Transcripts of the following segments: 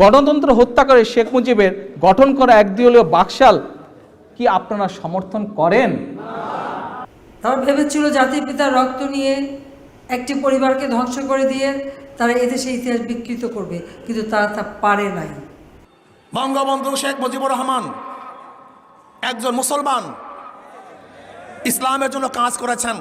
গণতন্ত্র হত্যা করে শেখ মুজিবের গঠন করা একদলীয় বাকশাল কি আপনারা সমর্থন করেন? তারা ভেবেছিল জাতির পিতার রক্ত নিয়ে একটি পরিবারকে ধ্বংস করে দিয়ে তারা এদেশে ইতিহাস বিকৃত করবে কিন্তু তারা তা পারে নাই। বঙ্গবন্ধু শেখ মুজিবুর রহমান একজন মুসলমান ইসলামের জন্য কাজ করেছেন।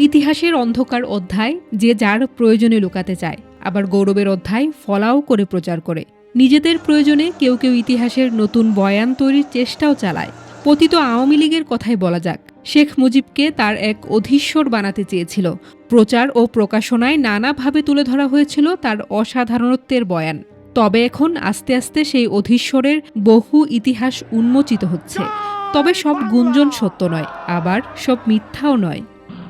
ইতিহাসের অন্ধকার অধ্যায় যে যার প্রয়োজনে লুকাতে চায়, আবার গৌরবের অধ্যায় ফলাও করে প্রচার করে। নিজেদের প্রয়োজনে কেউ কেউ ইতিহাসের নতুন বয়ান তৈরির চেষ্টাও চালায়। পতিত আওয়ামী লীগের কথাই বলা যাক, শেখ মুজিবকে তার এক অধীশ্বর বানাতে চেয়েছিল। প্রচার ও প্রকাশনায় নানাভাবে তুলে ধরা হয়েছিল তার অসাধারণত্বের বয়ান। তবে এখন আস্তে আস্তে সেই অধীশ্বরের বহু ইতিহাস উন্মোচিত হচ্ছে। তবে সব গুঞ্জন সত্য নয়, আবার সব মিথ্যাও নয়।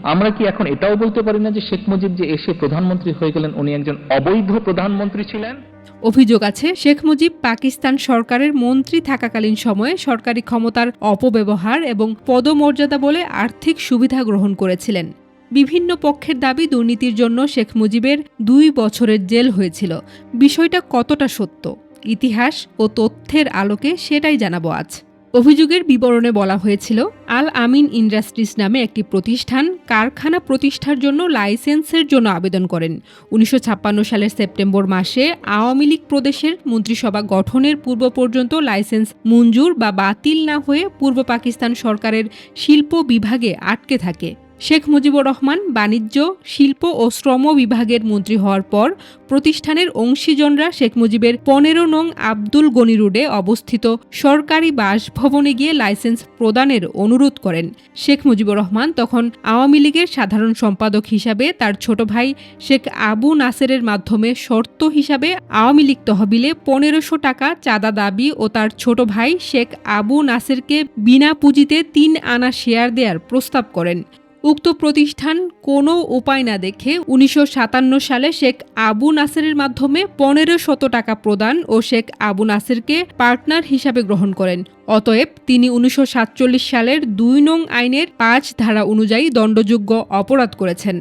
আমরা কি এখন এটাও বলতে পারি না যে শেখ মুজিব যে এসে প্রধানমন্ত্রী হয়ে গেলেন, উনি একজন অবৈধ প্রধানমন্ত্রী ছিলেন? অভিযোগ আছে, শেখ মুজিব পাকিস্তান সরকারের মন্ত্রী থাকাকালীন সময়ে সরকারি ক্ষমতার অপব্যবহার এবং পদমর্যাদা বলে আর্থিক সুবিধা গ্রহণ করেছিলেন। বিভিন্ন পক্ষের দাবি দুর্নীতির জন্য শেখ মুজিবের দুই বছরের জেল হয়েছিল। বিষয়টা কতটা সত্য? ইতিহাস ও তথ্যের আলোকে সেটাই জানাব আজ। অভিযোগের বিবরণে বলা হয়েছিল, আল আমিন ইন্ডাস্ট্রিজ নামে একটি প্রতিষ্ঠান কারখানা প্রতিষ্ঠার জন্য লাইসেন্সের জন্য আবেদন করেন। উনিশশো ছাপ্পান্ন সালের সেপ্টেম্বর মাসে আওয়ামী লীগ প্রদেশের মন্ত্রিসভা গঠনের পূর্ব পর্যন্ত লাইসেন্স মঞ্জুর বা বাতিল না হয়ে পূর্ব পাকিস্তান সরকারের শিল্প বিভাগে আটকে থাকে। শেখ মুজিবুর রহমান বাণিজ্য, শিল্প ও শ্রম বিভাগের মন্ত্রী হওয়ার পর প্রতিষ্ঠানের অংশীজনরা শেখ মুজিবের পনেরো নং আব্দুল গনি রোডে অবস্থিত সরকারি বাসভবনে গিয়ে লাইসেন্স প্রদানের অনুরোধ করেন। শেখ মুজিবুর রহমান তখন আওয়ামী লীগের সাধারণ সম্পাদক হিসাবে তার ছোট ভাই শেখ আবু নাসেরের মাধ্যমে শর্ত হিসাবে আওয়ামী লীগ তহবিলে পনেরোশো টাকা চাঁদা দাবি ও তার ছোট ভাই শেখ আবু নাসেরকে বিনা পুঁজিতে তিন আনা শেয়ার দেওয়ার প্রস্তাব করেন। উক্ত প্রতিষ্ঠান কোনো উপায় না দেখে উনিশশো সাতান্ন সালে শেখ আবু নাসেরের মাধ্যমে পনেরো শত টাকা প্রদান ও শেখ আবু নাসেরকে পার্টনার হিসাবে গ্রহণ করেন। অতএব তিনি উনিশশো সাতচল্লিশ সালের দুই নং আইনের পাঁচ ধারা অনুযায়ী দণ্ডযোগ্য অপরাধ করেছেন।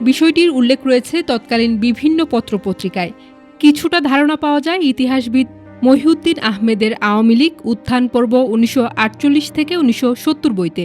বিষয়টির উল্লেখ রয়েছে তৎকালীন বিভিন্ন পত্রপত্রিকায়। কিছুটা ধারণা পাওয়া যায় ইতিহাসবিদ মহিউদ্দিন আহমেদের আওয়ামী লীগ উত্থান পর্ব উনিশশো আটচল্লিশ থেকে উনিশশো সত্তর বইতে।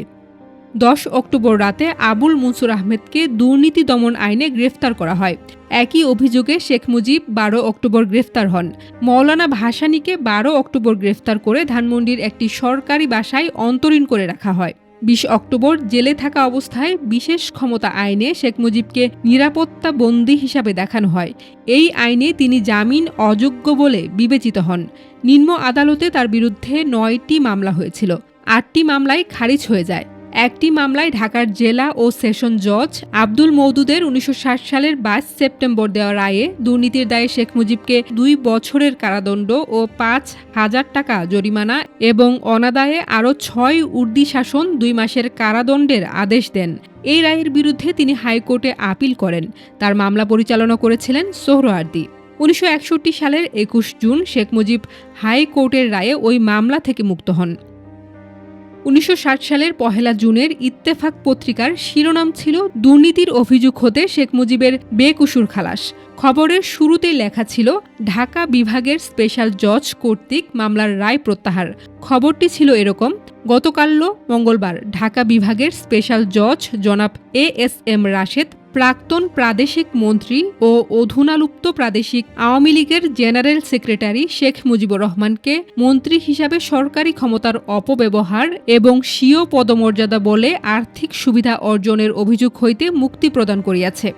দশ অক্টোবর রাতে আবুল মনসুর আহমেদকে দুর্নীতি দমন আইনে গ্রেফতার করা হয়। একই অভিযোগে শেখ মুজিব বারো অক্টোবর গ্রেফতার হন। মৌলানা ভাসানীকে বারো অক্টোবর গ্রেফতার করে ধানমন্ডির একটি সরকারি বাসায় অন্তরীণ করে রাখা হয়। বিশ অক্টোবর জেলে থাকা অবস্থায় বিশেষ ক্ষমতা আইনে শেখ মুজিবকে নিরাপত্তা বন্দী হিসাবে দেখানো হয়। এই আইনে তিনি জামিন অযোগ্য বলে বিবেচিত হন। নিম্ন আদালতে তার বিরুদ্ধে নয়টি মামলা হয়েছিল। আটটি মামলায় খারিজ হয়ে যায়। একটি মামলায় ঢাকার জেলা ও সেশন জজ আব্দুল মৌদুদের উনিশশো ষাট সালের বাইশ সেপ্টেম্বর দেওয়া রায়ে দুর্নীতির দায়ে শেখ মুজিবকে দুই বছরের কারাদণ্ড ও পাঁচ হাজার টাকা জরিমানা এবং অনাদায়ে আরও ছয় উর্দি শাসন দুই মাসের কারাদণ্ডের আদেশ দেন। এই রায়ের বিরুদ্ধে তিনি হাইকোর্টে আপিল করেন। তার মামলা পরিচালনা করেছিলেন সোহরাওয়ার্দী উনিশশো সালের একুশ জুন শেখ মুজিব হাইকোর্টের রায়ে ওই মামলা থেকে মুক্ত হন। উনিশশো ষাট সালের পহেলা জুনের ইত্তেফাক পত্রিকার শিরোনাম ছিল দুর্নীতির অভিযোগ হতে শেখ মুজিবের বেকুসুর খালাস। খবরের শুরুতেই লেখা ছিল, ঢাকা বিভাগের স্পেশাল জজ কর্তৃক মামলার রায় প্রত্যাহার। খবরটি ছিল এরকম গতকাল মঙ্গলবার ঢাকা বিভাগের স্পেশাল জজ জনাব এ এস এম রাশেদ প্রাক্তন প্রাদেশিক মন্ত্রী ও অধুনালুপ্ত প্রাদেশিক আওয়ামী লীগের জেনারেল সেক্রেটারি শেখ মুজিবুর রহমানকে মন্ত্রী হিসাবে সরকারি ক্ষমতার অপব্যবহার এবং স্বীয় পদমর্যাদা বলে আর্থিক সুবিধা অর্জনের অভিযোগ হইতে মুক্তি প্রদান করিয়াছে।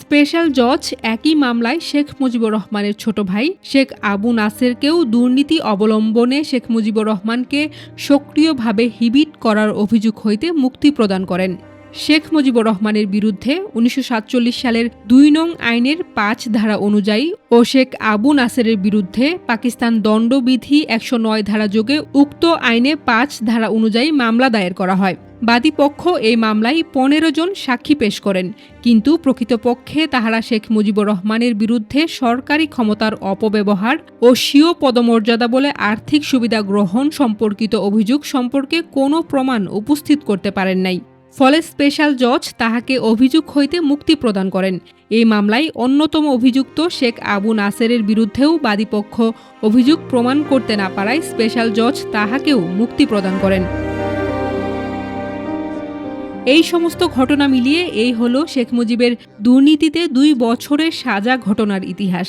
স্পেশাল জজ একই মামলায় শেখ মুজিবুর রহমানের ছোট ভাই শেখ আবু নাসেরকেও দুর্নীতি অবলম্বনে শেখ মুজিবুর রহমানকে সক্রিয়ভাবে হিবিট করার অভিযোগ হইতে মুক্তি প্রদান করেন। শেখ মুজিবুর রহমানের বিরুদ্ধে উনিশশো সাতচল্লিশ সালের দুই নং আইনের পাঁচ ধারা অনুযায়ী ও শেখ আবু নাসেরের বিরুদ্ধে পাকিস্তান দণ্ডবিধি একশো নয় ধারা যোগে উক্ত আইনে পাঁচ ধারা অনুযায়ী মামলা দায়ের করা হয়। বাদীপক্ষ এই মামলায় পনেরো জন সাক্ষী পেশ করেন, কিন্তু প্রকৃতপক্ষে তাহারা শেখ মুজিবুর রহমানের বিরুদ্ধে সরকারি ক্ষমতার অপব্যবহার ও স্বীয় পদমর্যাদা বলে আর্থিক সুবিধা গ্রহণ সম্পর্কিত অভিযোগ সম্পর্কে কোনো প্রমাণ উপস্থিত করতে পারেন নাই। ফলে স্পেশাল জজ তাহাকে অভিযোগ হইতে মুক্তি প্রদান করেন। এই মামলায় অন্যতম অভিযুক্ত শেখ আবু নাসেরের বিরুদ্ধেও বাদীপক্ষ অভিযোগ প্রমাণ করতে না পারায় স্পেশাল জজ তাহাকেও মুক্তি প্রদান করেন। এই সমস্ত ঘটনা মিলিয়ে এই হলো শেখ মুজিবের দুর্নীতিতে দুই বছরের সাজা ঘটনার ইতিহাস।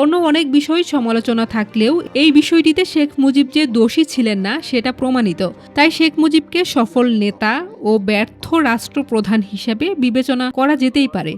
অন্য অনেক বিষয় সমালোচনা থাকলেও এই বিষয়টিতে শেখ মুজিব যে দোষী ছিলেন না, সেটা প্রমাণিত। তাই শেখ মুজিবকে সফল নেতা ও ব্যর্থ রাষ্ট্রপ্রধান হিসেবে বিবেচনা করা যেতেই পারে।